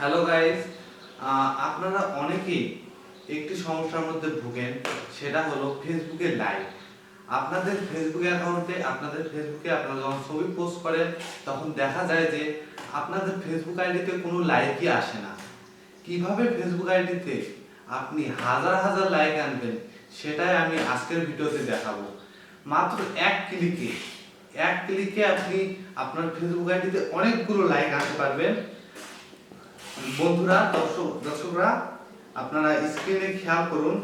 Hello guys আপনারা অনেকেই একটি সমস্যার মধ্যে ভুগেন, সেটা হলো ফেসবুকে লাইভ আপনাদের ফেসবুক অ্যাকাউন্টে আপনাদের ফেসবুকে আপনারা যখন ছবি পোস্ট করেন, তখন দেখা যায় যে আপনাদের ফেসবুক আইডিতে কোনো লাইকই আসে না। কীভাবে ফেসবুক আইডিতে আপনি হাজার হাজার লাইক আনবেন, সেটাই আমি আজকের ভিডিওতে দেখাবো। মাত্র এক ক্লিকে এক ক্লিকে আপনি আপনার ফেসবুক আইডিতে অনেকগুলো লাইক আনতে পারবেন। বন্ধুরা, দর্শক, দর্শকরা, আপনারা স্ক্রিনে খেয়াল করুন,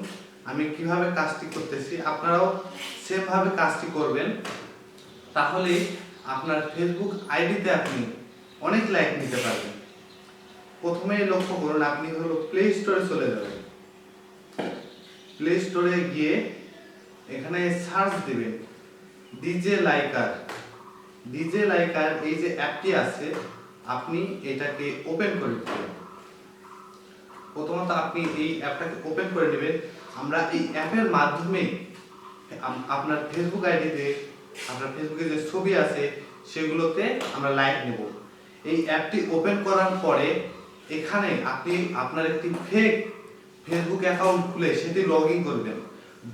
আমি কীভাবে কাজটি করতেছি। আপনারাও সেম ভাবে কাজটি করবেন। তাহলে আপনার ফেসবুক আইডিতে আপনি অনেক লাইক নিতে পারবেন। প্রথমে লক্ষ্য করুন, আপনি হলো প্লে স্টোরে চলে যাবেন। প্লে স্টোরে গিয়ে এখানে সার্চ দিবেন। ডিজে লাইকার ডিজে লাইকার এই যে অ্যাপটি আছে আপনি এটাকে ওপেন করে দিবেন। প্রথমত আপনি এই অ্যাপটাকে ওপেন করে নেবেন। আমরা এই অ্যাপের মাধ্যমে আপনার ফেসবুক আইডিতে আপনার ফেসবুকে যে ছবি আছে, সেগুলোতে আমরা লাইক নেব। এই অ্যাপটি ওপেন করার পরে এখানে আপনি আপনার একটি ফেক ফেসবুক অ্যাকাউন্ট খুলে সেটি লগ ইন করবেন।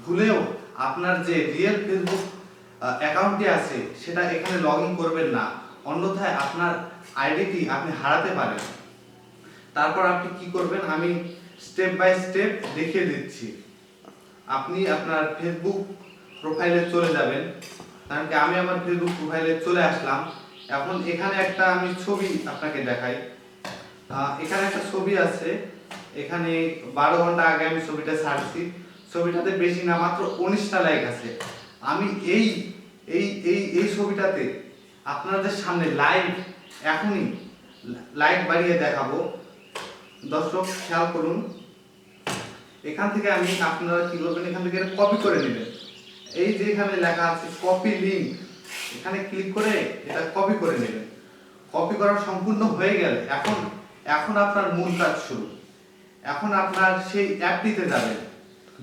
ভুলেও আপনার যে রিয়েল ফেসবুক অ্যাকাউন্টটি আছে, সেটা এখানে লগ ইন করবেন না। অন্যথায় আপনার আইডিটি আপনি হারাতে পারেন। তারপর আপনি কি করবেন? আমি স্টেপ বাই স্টেপ দেখিয়ে দিচ্ছি। আপনি আপনার ফেসবুক প্রোফাইলে চলে যাবেন। কারণ কি আমি আমার ফেসবুক প্রোফাইলে চলে আসলাম। এখন এখানে একটা আমি ছবি আপনাকে দেখাই। এখানে একটা ছবি আছে। এখানে বারো ঘণ্টা আগে আমি ছবিটা ছাড়ছি। ছবিটাতে বেশি না, মাত্র উনিশটা লাইক আছে। আমি এই এই এই এই ছবিটাতে আপনাদের সামনে লাইভ এখনই লাইক বাড়িয়ে দেখাবো। দর্শক, খেয়াল করুন। এখান থেকে আমি আপনারা কি করবেন এখান থেকে কপি করে নেবেন। এই যে এখানে লেখা আছে কপি লিঙ্ক এখানে ক্লিক করে এটা কপি করে নেবেন। কপি করা সম্পূর্ণ হয়ে গেলে এখন এখন আপনার মূল কাজ শুরু। এখন আপনার সেই অ্যাপটিতে যাবেন।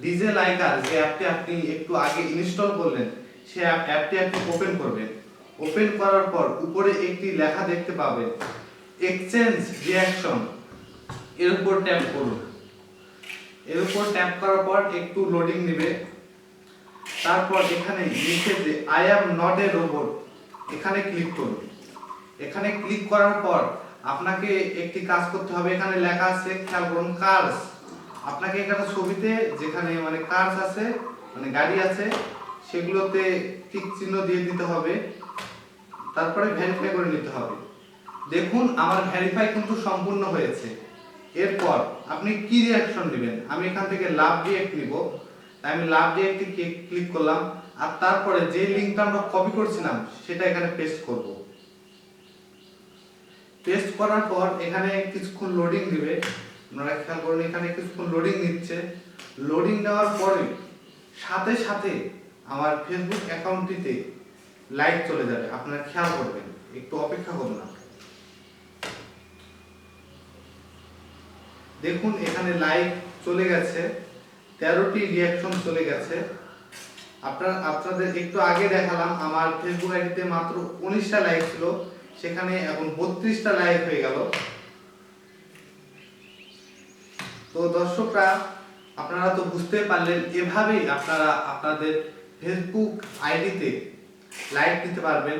ডিজে লাইকার যে অ্যাপটি আপনি একটু আগে ইনস্টল করলেন, সেই অ্যাপ- অ্যাপটি আপনি ওপেন করবেন। ওপেন করার পর উপরে একটি লেখা দেখতে পাবেন, এক্সচেঞ্জ রিয়াকশন এর উপর ট্যাপ করুন। এর উপর ট্যাপ করার পর একটু লোডিং নেবে। তারপর এখানে লিখে যে I am not a robot এখানে ক্লিক করুন। এখানে ক্লিক করার পর আপনাকে একটি কাজ করতে হবে। এখানে লেখা আছে, খেয়াল করুন, কার্স। আপনাকে এখানে ছবিতে যেখানে মানে কার্স আছে মানে গাড়ি আছে, সেগুলোতে টিক চিহ্ন দিয়ে দিতে হবে। তারপরে ভেরিফাই করে নিতে হবে। দেখুন, আমার ভেরিফাই কিন্তু সম্পূর্ণ হয়েছে। এরপর আপনি কি রিয়াকশন নেবেন? আমি এখান থেকে লাভ রিয়েক্ট নিব। তাই আমি লাভ রিয়েক্টে ক্লিক করলাম। আর তারপরে যে লিংকটা আমরা কপি করছিলাম, সেটা এখানে পেস্ট করব। পেস্ট করার পর এখানে কিছুক্ষণ লোডিং দিবে। আপনারা খেয়াল করুন, এখানে কিছুক্ষণ লোডিং নিচ্ছে। লোডিং নেওয়ার পরে সাথে সাথে আমার ফেসবুক অ্যাকাউন্টটিতে লাইক চলে যাবে, আপনারা খেয়াল করবেন, একটু অপেক্ষা করুন না। দেখুন, এখানে লাইক চলে গেছে, তেরোটি রিয়াকশন চলে গেছে। আপনার, আপনাদের একটু আগে দেখালাম, আমার ফেসবুক আইডিতে মাত্র উনিশটা লাইক ছিল, সেখানে এখন বত্রিশটা লাইক হয়ে গেল। তো দর্শকরা, আপনারা তো বুঝতে পারলেন, এভাবেই আপনারা, আপনাদের ফেসবুক আইডিতে লাইক দিতে পারবেন।